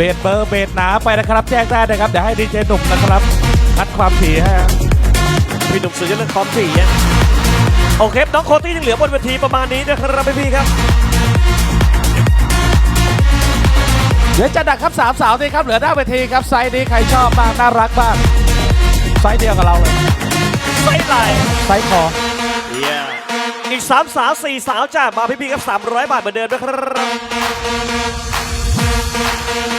บสเบอร์เบสหนาไปนะครับ แจ้งได้นะครับเดี๋ยวให้ดีเจหนุ่มนะครับคัดความถี่ให้ฮะพี่หนุ่มสื่อเรื่องความถี่อะโอเคน้องโคตี้ยังเหลือบนเวทีประมาณนี้นะครับพี่ๆครับเดี๋ยวจะดักครับสามสาวนี่ครับเหลือหน้าเวทีครับไซส์นี้ใครชอบบ้างน่ารักบ้างไซส์เดียวกับเราเลยไส้ไหลไซส์คออีกสามสาวสี่สาวจ้ามาพี่ๆครับ300 บาทเหมือนเดิมนะครับ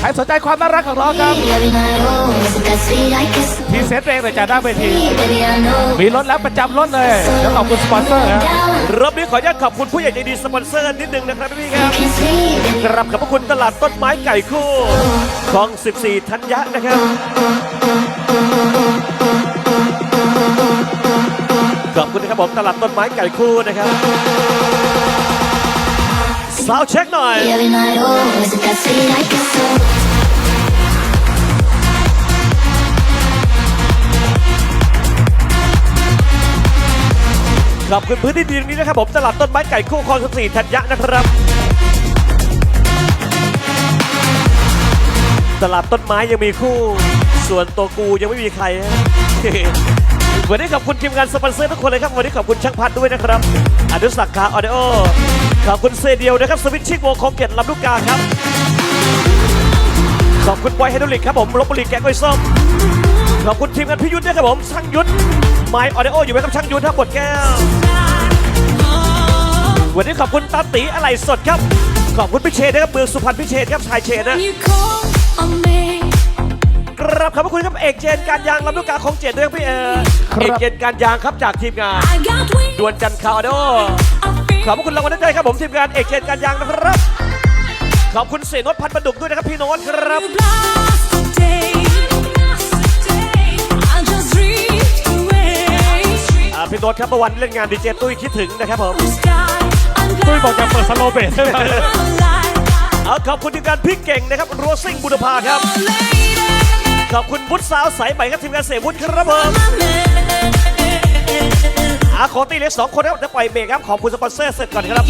ใครสนใจความน่ารักของน้องครับ Every night, oh, isn't that sweet? I guess พรีเซนต์เองเลยจากหน้าเวทีมีรถแล้วประจำรถเลยเดี๋ยวขอบคุณสปอนเซอร์ครับรอบนี้ขออนุญาตขอบคุณผู้ใหญ่ใจดีสปอนเซอร์นิดนึงนะครับพี่ครับกราบขอบพระคุณตลาดต้นไม้ไก่คู่ของ 14ธัญญะนะครับขอบคุณนะครับผมตลาดต้นไม้ไก่คู่นะครับ สาวเช็คหน่อย Every night, oh, isn't that sweet? I guess so. ขอบคุณพื้นที่ดีตรงนี้นะครับผมตลาดต้นไม้ไก่คู่คลอง14ธัญญะนะครับ ตลาดต้นไม้ยังมีคู่ ส่วนตัวกูยังไม่มีใครฮะวันนี้ขอบคุณทีมงานสปอนเซอร์ทุกคนเลยครับ วันนี้ขอบคุณช่างพัดด้วยนะครับ อนุสักดิ์คาออเดโอ ขอบคุณเซเดียวนะครับสวิตชิ่งวงคงเกียรติลำลูกกาครับ ขอบคุณบอยไฮดรอลิกครับผมลบบุรีแกงกล้วยส้มขอบคุณทีมงานพี่ยุทธด้วยครับผมช่างยุทธไมออเดโออยู่ไหมครับช่างยุทธครับบดแก้ว วันนี้ขอบคุณตาตีอะไหล่สดครับ ขอบคุณพี่เชนนะครับเมืองสุพรรณพี่เชนครับชายเชนนะ You call on me. กราบขอบพระคุณครับเอกเจนการยางลำลูกกาของเจนด้วยครับพี่เออครับเอกเจนการยางครับจากทีมงาน I got wings. ดวลจันทร์คาร์โด I ขอบพระคุณรางวัลน้ำใจครับผมทีมงานเอกเจนการยางนะครับ ขอบคุณเสนนพันธ์ประดุกด้วยนะครับพี่โน้ตครับ อ่าพี่โน้ตครับเมื่อวันเล่นงานดีเจตุ้ยคิดถึงนะครับผม ตุ้ยบอกจะเปิดสโลว์เบสใช่ไหมเอาขอบคุณทีมงานพี่เก่งนะครับโรซิ่งบุรพาครับ ขอบคุณบุตรสาวสายใหม่ครับทีมงานเสวุฒิครับผม อาขอตีเล็กสองคนครับจะปล่อยเบรกครับ ขอบคุณสปอนเซอร์เสร็จก่อนครับ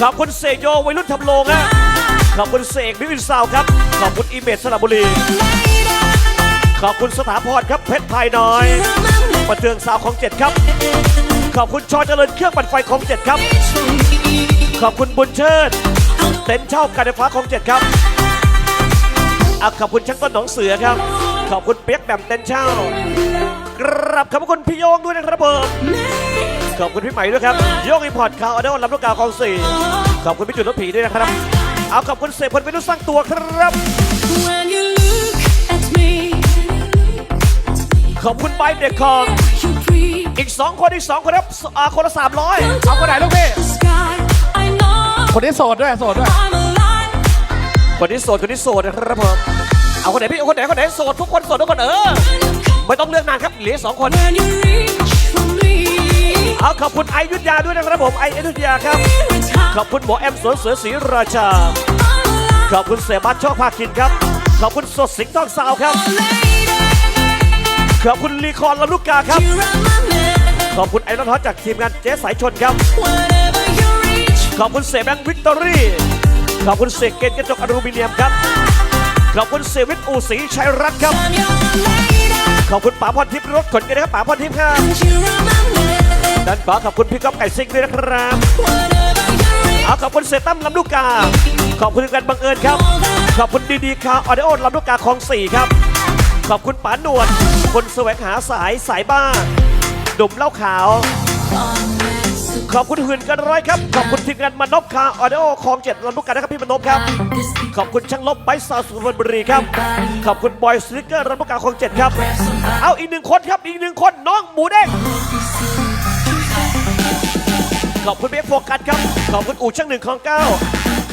ขอบคุณเสกโยวัยรุ่นทำโลงฮะขอบคุณเสกมิวินซาวครับ ขอบคุณอีเมจสระบุรี ขอบคุณสถาพรครับเพชรภายน้อยบันเทิงสาวของเจ็ดครับ ขอบคุณชอเจริญเครื่องปั่นไฟของเจ็ดครับ ขอบคุณบุญเชิด เต็นท์เช่าการไฟฟ้าของเจ็ดครับอะขอบคุณช่างต้นหนองเสือครับ ขอบคุณเปียกแบมเต็นท์เช่า กราบขอบพระคุณพี่โยงด้วยนะครับผมขอบคุณพี่ใหม่ด้วยครับโยงอินพอร์ตคาวอเดอร์ลำลูกกาคลองสี่ขอบคุณพี่จุดรถผีด้วยนะครับ เอาขอบคุณเสพพลวินุสร้างตัวครับ When you look at me, ขอบคุณไบเด็กคอง you breathe อีก2คนอีก2คนครับอ่าคนละ300เอาคนไหนลูกพี่ the sky. I know คนนี้โสดด้วยโสดด้วย I'm alive. คนที่โสดคนที่โสดนะครับผมเอาคนไหนพี่เอาคนไหนคนไหนโสดทุกคนโสดทุกคนเออ ไม่ต้องเลือกนานครับเหลือสองคน When you reach for me, เอาขอบคุณไอยุทธยาด้วยนะครับผมไออยุทธยาครับ every time ขอบคุณหมอแอมสวนเสือศรีราชา I'm alive. ขอบคุณเสบัตชอบภาคินครับ ขอบคุณสดสิงห์ทองสาวครับ ขอบคุณลีคอนลำลูกกาครับ You are my man. ขอบคุณไอรอนฮอตจากทีมงานเจ๊สายชนครับ Whenever you reach ขอบคุณเสแบงค์วิกตอรี่ ขอบคุณเสกเกตกระจกอลูมิเนียมครับ ขอบคุณเซวิตอูศรีชัยรัตน์ครับ I'm your lady. ขอบคุณป๋าพรทิพย์รถขนกันนะครับป๋าพรทิพย์ครับด้านขวาขอบคุณพี่ก๊อฟไก่ซิงด้วยนะครับเอาขอบคุณเซตั้มลำลูกกา ขอบคุณกันบังเอิญครับ ขอบคุณดีดีคาออเดโอลำลูกกาคลองสี่ครับ ขอบคุณป๋าหนวด คนแสวงหาสายสายบ้าดุมเหล้าขาว ขอบคุณหื่นกันร้อยครับ ขอบคุณทีมงานมานพคาออเดโอคลองเจ็ดลำลูกกานะครับพี่มานพครับ ขอบคุณช่างลบไบซาสุรรณบุรีครับ ขอบคุณบอยสลิกเกอร์ลำลูกกาคลองเจ็ดครับ เอาอีกหนึ่งคนครับอีกหนึ่งคนน้องหมูเด้งขอบคุณเบฟโฟกัสครับ ขอบคุณอู่ช่างหนึ่งของเก้า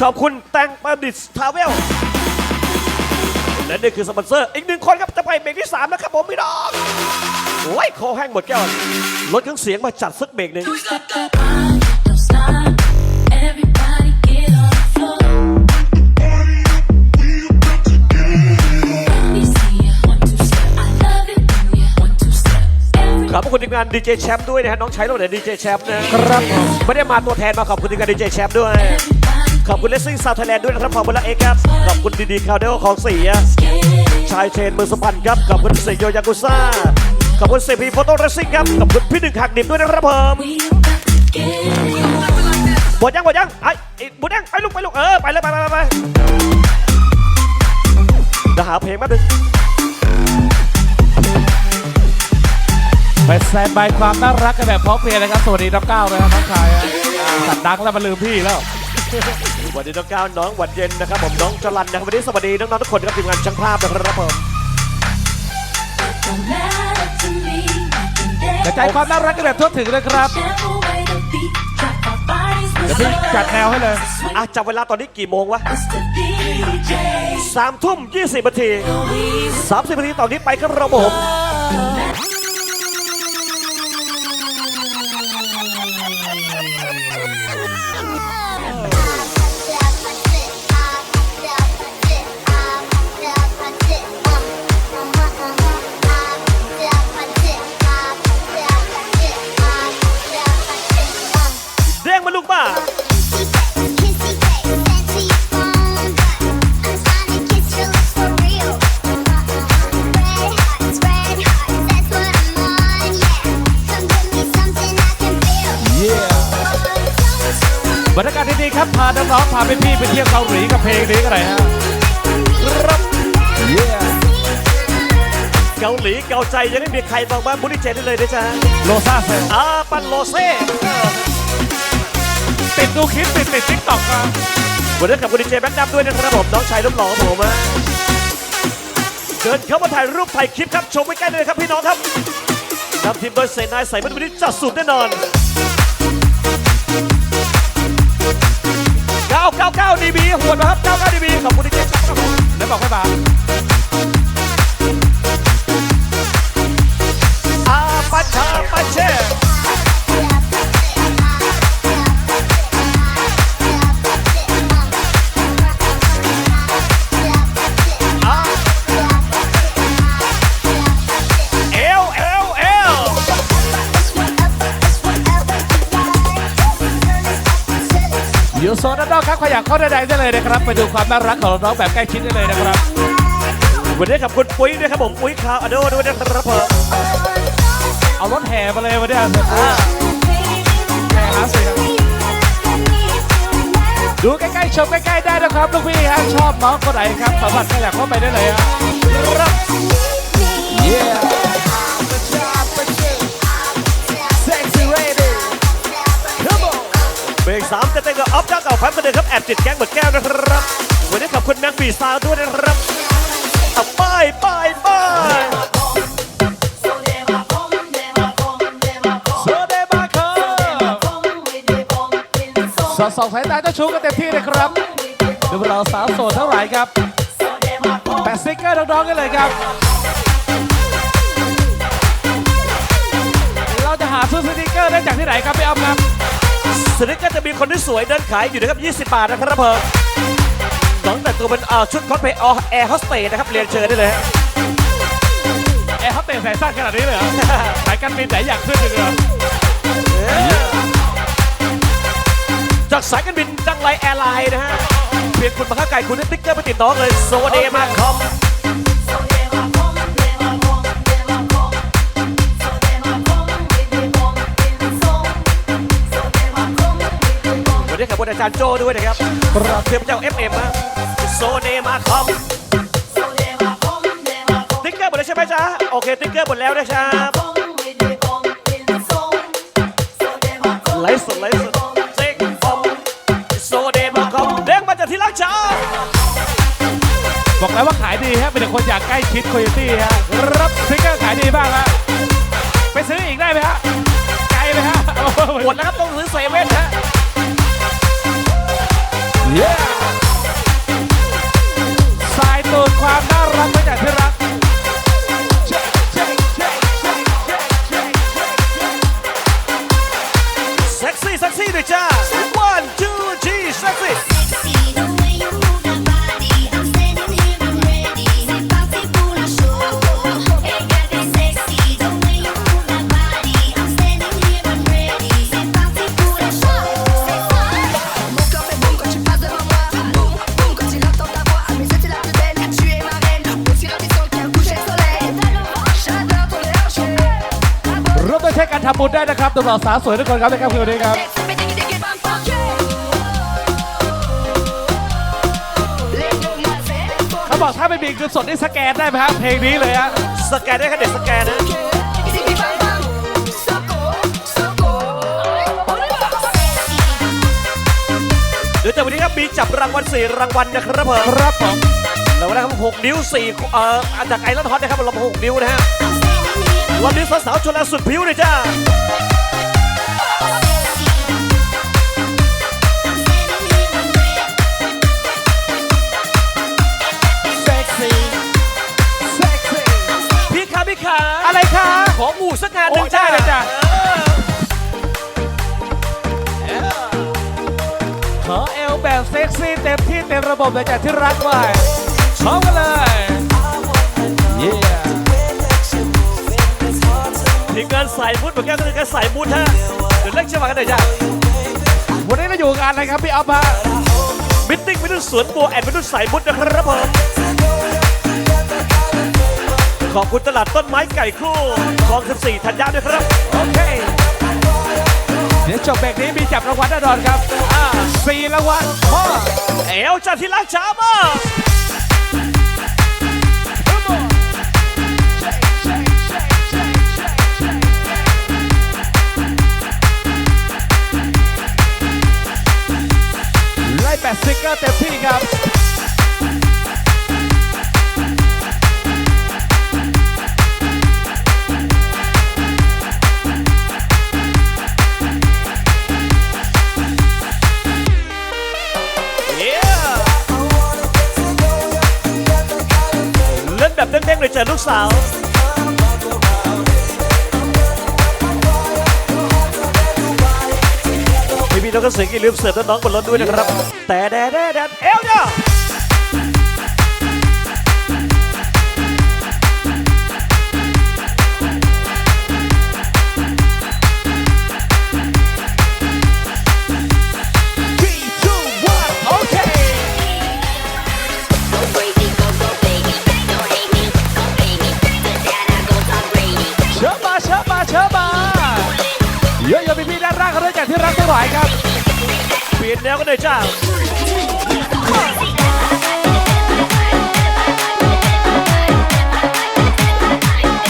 ขอบคุณแตงประดิษฐ์ทาเวล และนี่คือสปอนเซอร์อีกหนึ่งคนครับจะไปเบรกที่ 3 นะครับผมพี่น้องโอ้ยคอแห้งหมดแก้วลดเครื่องเสียงมาจัดสักเบรกหนึ่ง Don't stop. Everybody get on the floor. Let me see ya. One, two, step. I love it when you one, two, step. Every ขอบพระคุณทีมงานดีเจแชมป์ด้วยนะฮะน้องชายเราเนี่ยดีเจแชมป์นะครับผมไม่ได้มาตัวแทนมาขอบคุณทีมงานดีเจแชมป์ด้วย ขอบคุณเลสซิ่งซาวไทยแลนด์ด้วยนะครับขอบคุณละเอกครับ ขอบคุณดีดีคาวเดลของสี่ะชายเชนเมืองสมพันธ์ครับ ขอบคุณเซโยยากุซ่า ขอบคุณเซพีโฟโต้เรสซิ่งครับ ขอบคุณพี่หนึ่งหักดิบด้วยนะครับผมหมดยังหมดยังไอ้ไอ้หมดยังไปลูกไปลูกเออไปเลยไปไปไปไปเดี๋ยวหาเพลงมาดึงไปแซนบายความน่ารักกันแบบพร้อมเพรียงนะครับสวัสดีน้องก้าวนะครับน้องชายสัตว์ดังแล้วมาลืมพี่แล้ว วันนี้น้องก้าวน้องหวันเย็นนะครับผมน้องจรันนะครับวันนี้สวัสดีน้องๆทุกคนนะครับทีมงานช่างภาพนะครับผม Don't matter to me. กระจายความน่ารักกันแบบทั่วถึงเลยครับ Step away the beat. Drop our bodies. เดี๋ยวพี่จัดแนวให้เลยอะจับเวลาตอนนี้กี่โมงวะ It's the DJ. สามทุ่มยี่สิบนาที We สามสิบนาทีตอนนี้ไปครับเราผม เด้งมาลูกบ้าบรรยากาศดีๆครับ พาน้องๆพาพี่ๆไปเที่ยวเกาหลีกับเพลงนี้กันหน่อยฮะเกาหลีเกาใจยังไม่มีใครบอกว่าบุริเจนได้เลยนะจ๊ะโลซาเซนอ่าปันโลเซ่ ติดดูคลิปติดติดทิกตอกมาวันนี้กับคุณดิเจแบ็คดับด้วยนะครับผมน้องชายรูปหล่อของผมอะเดินเข้ามาถ่ายรูปถ่ายคลิปครับชมใกล้เลยครับพี่น้องครับนำทีมโดยเสนายใส่มันวันนี้จัดสุดแน่นอน 999 DB หวดมาครับ99 DB ขอบ ซนด้านนอกครับใครอยากเข้าด้านในได้เลยนะครับ ไปดูความน่ารักของน้องๆแบบใกล้ชิดได้เลยนะครับ วันนี้กับคุณปุ้ยด้วยครับผมปุ้ยคาวอโดด้วยนะครับผมเอารถแห่มาเลยวันนี้แห่หาเสียงดูใกล้ๆชมใกล้ๆได้นะครับลูกพี่ฮะชอบน้องคนไหนครับสามารถขยับเข้าไปได้เลยฮะครับ แอบจิตแก๊งเหมือนแก้วนะครับ วันนี้ขอบคุณแม็กบีซาวด้วยนะครับเอาไป้ายป้ายป้ายโซเดมาคอสอดส่องสายตาเจ้าชู้กันเต็มที่เลยครับดูเราสาวโสดเท่าไหร่ครับแปะสติ๊กเกอร์น้องๆกันเลยครับ เราจะหาซื้อสติ๊กเกอร์ได้จากที่ไหนครับพี่อ้อมครับ สนิทก็จะมีคนที่สวยเดินขายอยู่นะครับ20 บาทนะครับผมน้องแต่งตัวเป็นเอ่อชุดคอสเพลย์แอร์โฮสเตสนะครับเรียนเชิญได้เลยฮะแอร์เขาเตะสายสั้นขนาดนี้เลยเหรอสายการบินไหนอยากขึ้นเลยเหรอจากสายการบินจังไรแอร์ไลน์นะฮะเปลี่ยนคุณมาข้าไก่คุณติ๊กเกอร์ไปติดน้อเลยโซเดมาคอม วันนี้ขอบคุณอาจารย์โจ้ด้วยนะครับเทียมเจ้า FM นะโซเดมาคอมติ๊กเกอร์หมดแล้วใช่ไหมจ๊ะ โอเคติ๊กเกอร์หมดแล้วนะครับไลฟ์สดไลฟ์สดเซ็กคอมโซเดมาคอมเด้งมาจากที่รักจ้าบอกแล้วว่าขายดีฮะเป็นแต่คนอยากใกล้ชิดโคโยตี้ฮะรับสติ๊กเกอร์ขายดีบ้างฮะไปซื้ออีกได้ไหมฮะไกลไหมฮะหมดแล้วครับต้องซื้อเซเว่นฮะ Yeah ำบุญได้นะครับตัวสาวๆสวยทุกคนครับในค่ำคืนนี้ครับ เขาบอกถ้าไม่มีเงินสดนี่สแกนได้ไหมครับเพลงนี้เลยฮะสแกนได้แค่เด็กสแกนนะเดี๋ยวจากวันนี้ครับมีจับรางวัลสี่รางวัลนะครับผมครับผมแล้ววันนี้ครับหกนิ้วสี่เอ่ออาจากไอรอนฮอตนะครับเราหกนิ้วนะฮะวันนี้สาวๆชนละสุดผิวเลยจ้า อหมู่สักงานหโอ้นึ่งจ้าได้เลยจ้ะขอเอลแบบเซ็กซี่เต็มที่เต็มระบบเลยจากที่รักไว้ชอบกันเลยเย้ทีมงานสายมุดเหมือนกันก็คือการสายมุดฮะเดี๋ยวเล่นเชื่อมากันหน่อยจ้าวันนี้เราอยู่งานอะไรครับพี่อ๊อฟฮะมิทติ้งมิทติ้งสวนบัวแอนมิทติ้งสายมุดนะครับผม ขอบคุณตลาดต้นไม้ไก่คู่คลอง14ธัญญาด้วยครับ โอเค เดี๋ยวจบเบรกนี้มีจับรางวัลแน่นอนครับอ่าสี่รางวัลพ่อเอวจัดที่รักช้ามาก ไล่แปดสติ๊กเกอร์เต็มที่ครับ เลยจ้ะลูกสาพี่พี่น้องก็เสียงอย่าลืมเสิร์ฟน้องๆบนรถด้วยนะครับ แต่แดดแดดเอลเนี่ยานล่างเขาได้จากที่รักทั้งหลายครับเปลี่ยนแนวกันเลยจ้า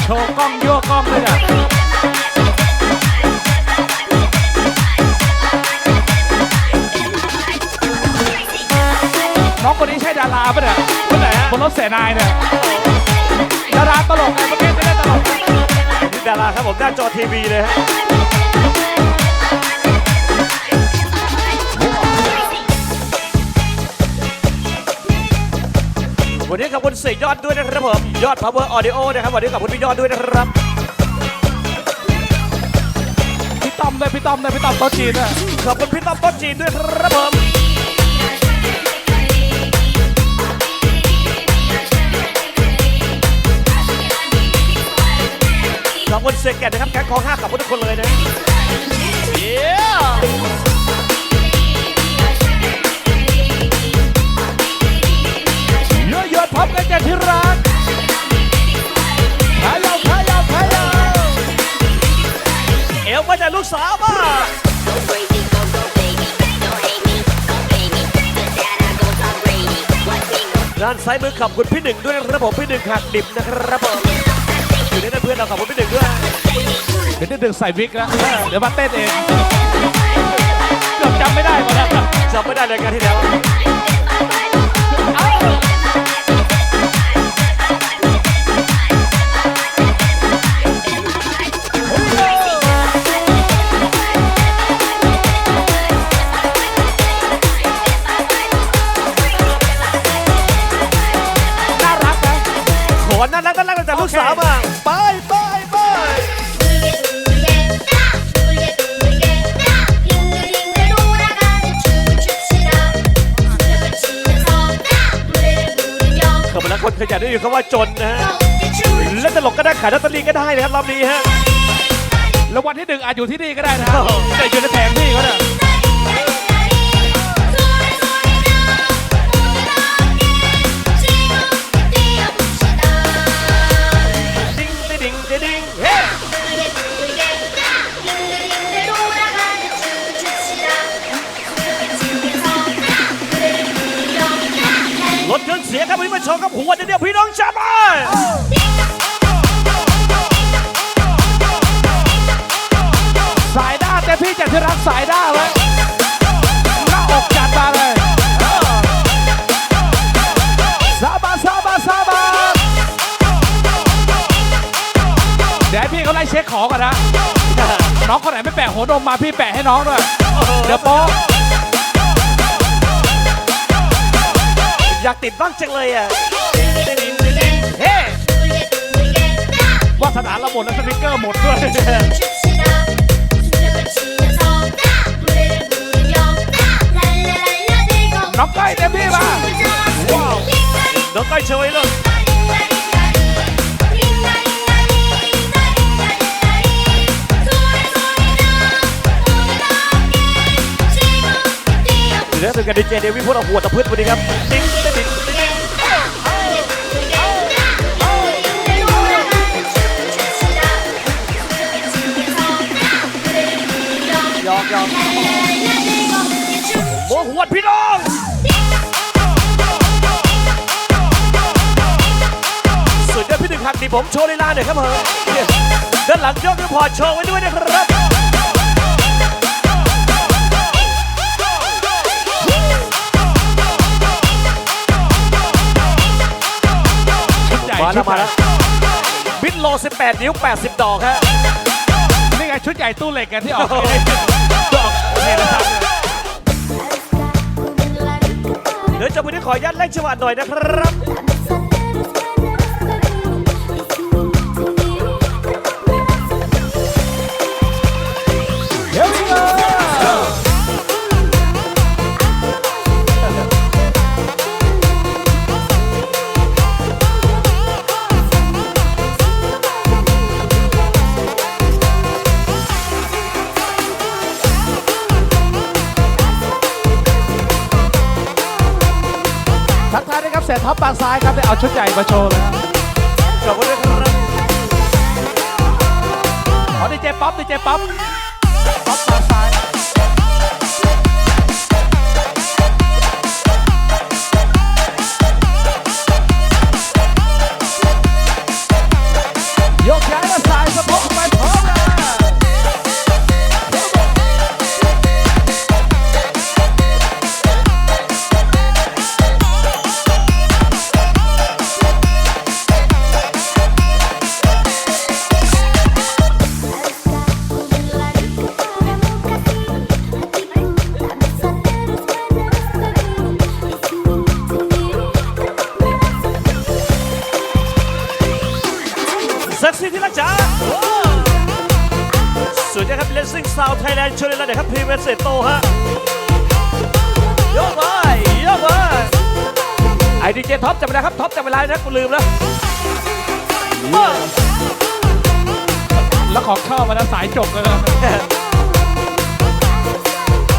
โชว์กล้องยั่วกล้องด้วยนะน้องคนนี้ใช่ดาราปะเนี่ยคนไหนฮะบนรถเสนายเนี่ยดาราตลกไงเมื่อกี้ไม่ได้ตลกนี่ดาราครับผมหน้าจอทีวีเลยฮะ วันนี้ขอบคุณเสกยอดด้วยนะครับผมยอด Power Audio นะครับวันนี้ขอบคุณพี่ยอดด้วยนะครับพี่ต้อมด้วยพี่ต้อมด้วยพี่ต้อมโต๊ะจีนด้วยขอบคุณพี่ต้อมโต้นจีนด้วยครับผมขอบคุณเสกแก่นนะครับแก๊งของห้าขอบคุณทุกคนเลยนะเพร้อมกันจากที่รักขายาวขายาวขายาวเอวมาจากลูกสาวมาด้านซ้ายมือขอบคุณพี่หนึ่งด้วยนะครับผมพี่หนึ่งหักดิบนะครับผมอยู่ในนั้นเพื่อนเราขอบคุณพี่หนึ่งด้วย เดี๋ยวดึงใส่วิกแล้ว เดี๋ยวมาเต้นเองเกือบจำไม่ได้หมดแล้วจำไม่ได้รายการที่แล้ว อยู่คำว่าจนนะฮะเล่นตลกก็ได้ขายลอตเตอรี่ก็ได้เลยครับรอบนี้ฮะรางวัลที่หนึ่งอาจอยู่ที่นี่ก็ได้นะแต่อยู่ในแผงพี่เขาเนี่ยดิ้ หนไม่แปะหัวนมมาพี่แปะให้น้องด้วย เดี๋ยวโป๊ะอยากติดบ้างจังเลยอะ เฮ้วาสนาเราหมดแล้วสติกเกอร์หมดด้วย น้องก้อยเต็มที่มาน้องก้อยโชว์ให้เลย เดี๋ยวถึงกันดีเจเดวิพวกเราหัวตะพืชวันนี้ครับติ๊งติ๊งติ๊งยอกยอกโมหัวดพี่น้องสุดยอดพี่หนึ่งหักดีผมโชว์ลีลาหน่อยครับผมด้านหลังยกนิ้วพอโชว์ไว้ด้วยนะครับ ชุดใหญ่มาชุแล้วดใหมาญ่แล้วบิดโล 18 นิ้ว 80 ดอกฮะนี่ไงชุดใหญ่ตู้เหล็กกันที่ออกนี่ตัวออกเห็นนะครับเดี๋ยวจะไปด้วยขออนุญาตเล่นจังหวะหน่อยนะครับ เสร็จท็อปปางซ้ายครับได้เอาชุดใหญ่มาโชว์เลยจบขอบคุณด้วยครับขอดีเจป๊อปดีเจป๊อปป๊อปปางซ้าย ซิ่งซาวไทยแลนด์โชว์ลีลาหน่อยครับพรีเวสเซโตฮะยกไปยกไปไอดีเจท็อปจำไม่ได้ครับท็อปจำเวลานะกูลืมแล้วแล้วของเข้ามาแล้วสายจบเลยนะ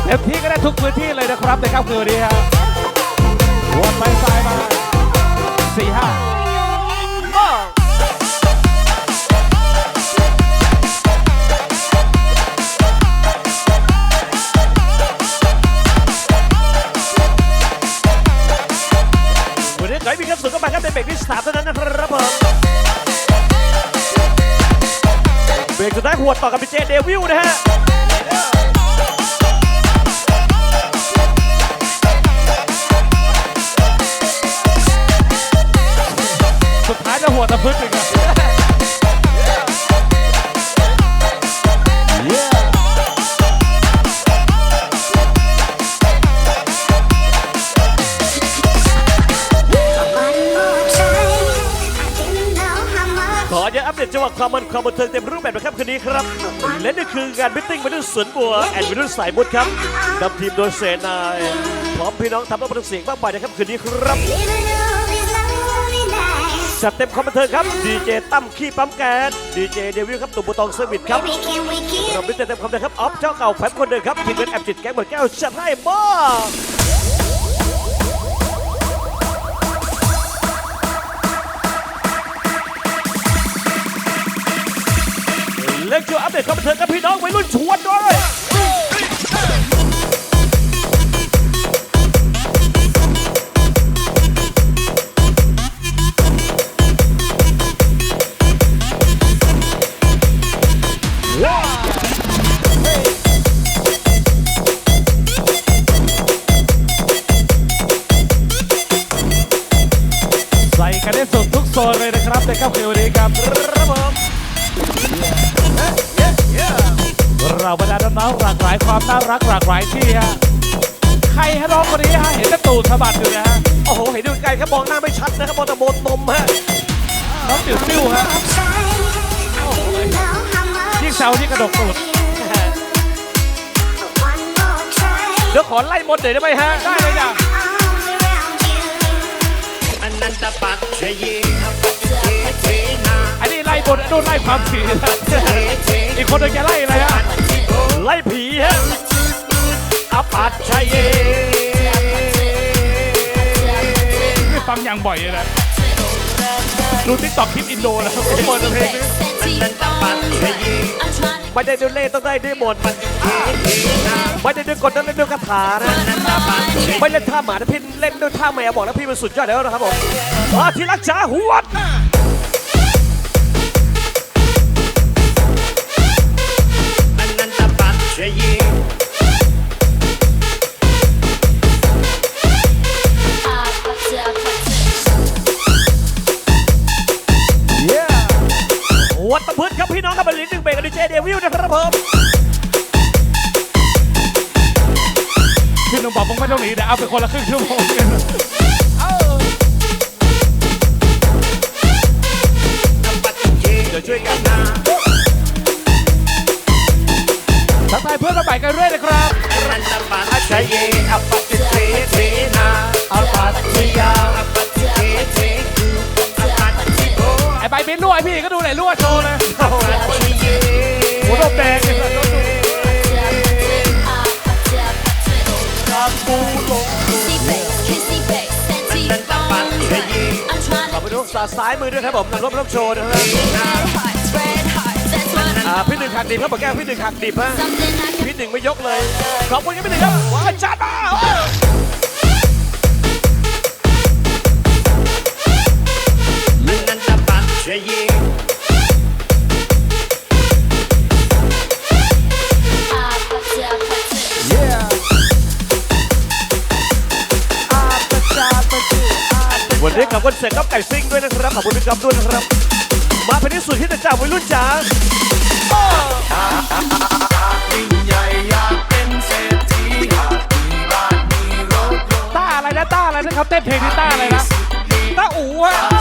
เต็มที่ก็ได้ทุกพื้นที่เลยนะครับในค่ำคืนนี้ครับวนไปซ้ายมาสี่ห้า เบรกที่สามเท่านั้นนะครับผมเบรกสุดท้ายหัวต่อกับพีเจเดวิลนะฮะสุดท้ายจะหัวตะพื้นอีก ความมันความบันเทิงเต็มรูปแบบนะครับคืนนี้ครับ และนี่คืองานมิทติ้งวัยรุ่นสวนบัวแอนด์วัยรุ่นสายมุดครับนำทีมโดยเสนายพร้อมพี่น้องทำรับบันเทิงเสียงมากมายนะครับคืนนี้ครับจัดเต็มความบันเทิงครับดีเจตั้มขี้ปั๊มแก๊สดีเจเดวิลครับตุ่มบุตองเซอร์วิสครับเราไม่เต็มความเต็มครับออฟเจ้าเก่าแฟมคนเดิมครับทีมเป็นแอปจิตแก๊งหมดแก้วจัดให้มาก และคืออัปเดตความบันเทิงกับพี่น้องวัยรุ่นชวนด้วยใส่กันได้สดทุกโซนเลยนะครับในค่ำคืนวันนี้ครับาน้องๆหลากหลายความน่ารักหลากหลายที่ฮะใครฮะน้องคนนี้ฮะเห็นแต่ตูดสะบัดอยู่นะฮะโอ้โหเห็นดูไกลครับมองหน้าไม่ชัดนะครับมองแต่บนนมฮะน้องติ๋วติ้วฮะยิ่งแซวยิ่งกระดกตูดเดี๋ยวขอไล่มดหน่อยได้ไหมฮะได้เลยจ้ะอนันตปัจเจเยอปัจเจเทนาอันนี้ไล่บนนู่นไล่ความถี่นะเทเทอีกคนหนึงแกไล่อะไรฮะ ไล่ผีฮะอปัจชยเยไม่ฟังอย่างบ่อยเลยนะดูทิกตอกคลิปอินโดนะเปิดเพลงนี้อนันตปัจเจเย I'm trying to ไม่ได้ด้วยเล่ห์ต้องได้ด้วยมนต์เทเทนาไม่ได้ด้วยกลต้องเล่นด้วยคาถานะไม่เล่นท่าหมานะพี่เล่นด้วยท่าแมวบอกแล้วพี่มันสุดยอดแล้วนะครับผมอาที่รักจ๋าหว เป็นลิ้นหนึ่งเบรกกับดีเจเดวิลนะครับผมพี่หนุ่มบอกมึงไม่ต้องหนีเดี๋ยวเอาไปคนละครึ่งชั่วโมงกันปัจเจเดี๋ยวช่วยกันนะทักทายเพื่อนมาใหม่กันเรื่อยนะครับอนันตปัจเจเยอปัจเจเทนาอปัจจยาอปัจเจเทกุอปัจจิโกไอ้ใบบินรั่วไอ้พี่ก็ดูไหนรั่วโชว์เลย อปัวแดงเลย I'm trying ขอบ to คุณทุกสาซ้ายมือด้วยครับผมนักรบรบโชว์นะฮะพี่หนึ่งหักดิบครับบอกแก้วพี่หนึ่งหักดิบฮะพี่หนึ่งไม่ยกเลย ขอบคุณครับพี่หนึ่งครับว้าจัดมา เรียกขอบคุณเสกกับไก่ซิ่งด้วยนะครับขอบคุณพี่กับด้วยนะครับ มาเป็นที่สุดที่จะจ่าวัยรุ่นจ๋ายิ่งใหญ่อยากเป็นเศรษฐีอยากมีบ้าต้าอะไรนะต้าอะไรนะครับเต้นเพลงนี้ต้าอะไรนะต้าอูฮะ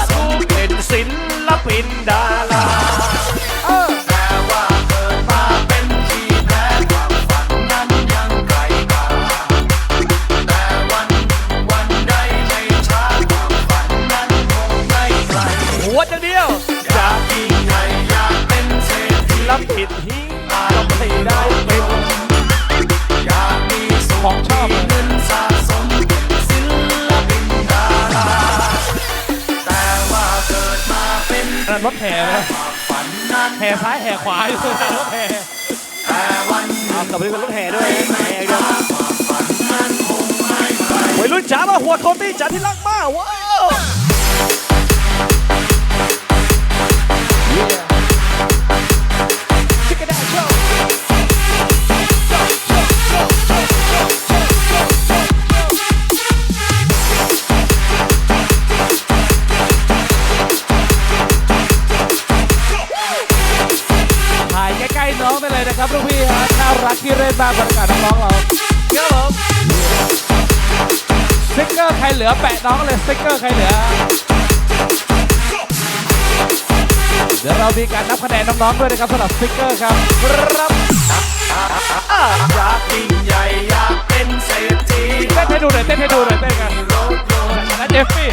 แห่นะฝันนั้นแห่ซ้ายแห่ขวาอยู่นะรถแห่แต่วันเอากลับไปเป็นรถแห่ด้วยแห่เดียววัยรุ่นจ๋ามาหัวโคตี้จ๋าที่รักมากว้าว ลือแปะน้องเลยสติ๊กเกอร์ใครเหลือ เดี๋ยวเรามีการนับคะแนนน้องๆด้วยนะครับสำหรับสติ๊กเกอร์ครับครับอ่าอยากยิ่งใหญ่อยากเป็นเศรษฐีเต้นให้ดูหน่อยเต้นให้ดูหน่อยเต้นกันรถยนต์นะเจฟฟี่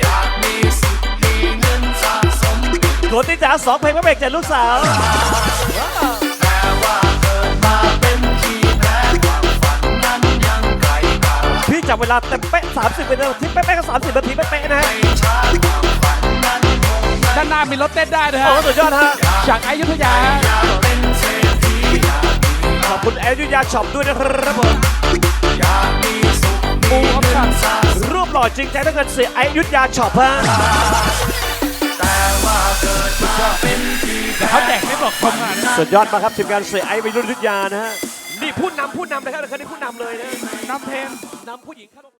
อยากมีสิทธิ์มีเงินสะสมโคตี้จ๋าสองเพลงพระเบรกแจกลูกสาว จับเวลาเต็มเป๊ะ30วินาทีเป๊ะๆก็30นาทีเป๊ะๆนะฮะไม่ช้าความฝันนั้นคงไม่ด้านหน้ามีรถเต้นได้นะโอ้ฮะสุดยอดฮะจากอยุธยาฮะอยากเป็นเศรษฐีอยากมีขอบคุณแอลยุยาช็อปด้วยนะครับผมอยากมีสุขมีเงินสะสมรูปหล่อจริงใจต้องเงินเสียไอยุทธยาช็อปฮะแต่ว่าเกิดมาเป็นที่แต่เขาแจกไม่บอกชมงานนะสุดยอดมากครับทีมงานเสียไอวัยรุ่นยุทธยานะฮะ นี่ผู้นำผู้นำนะครับนี่ผู้นำเลยนะน้ำเพลงนำผู้หญิงเข้า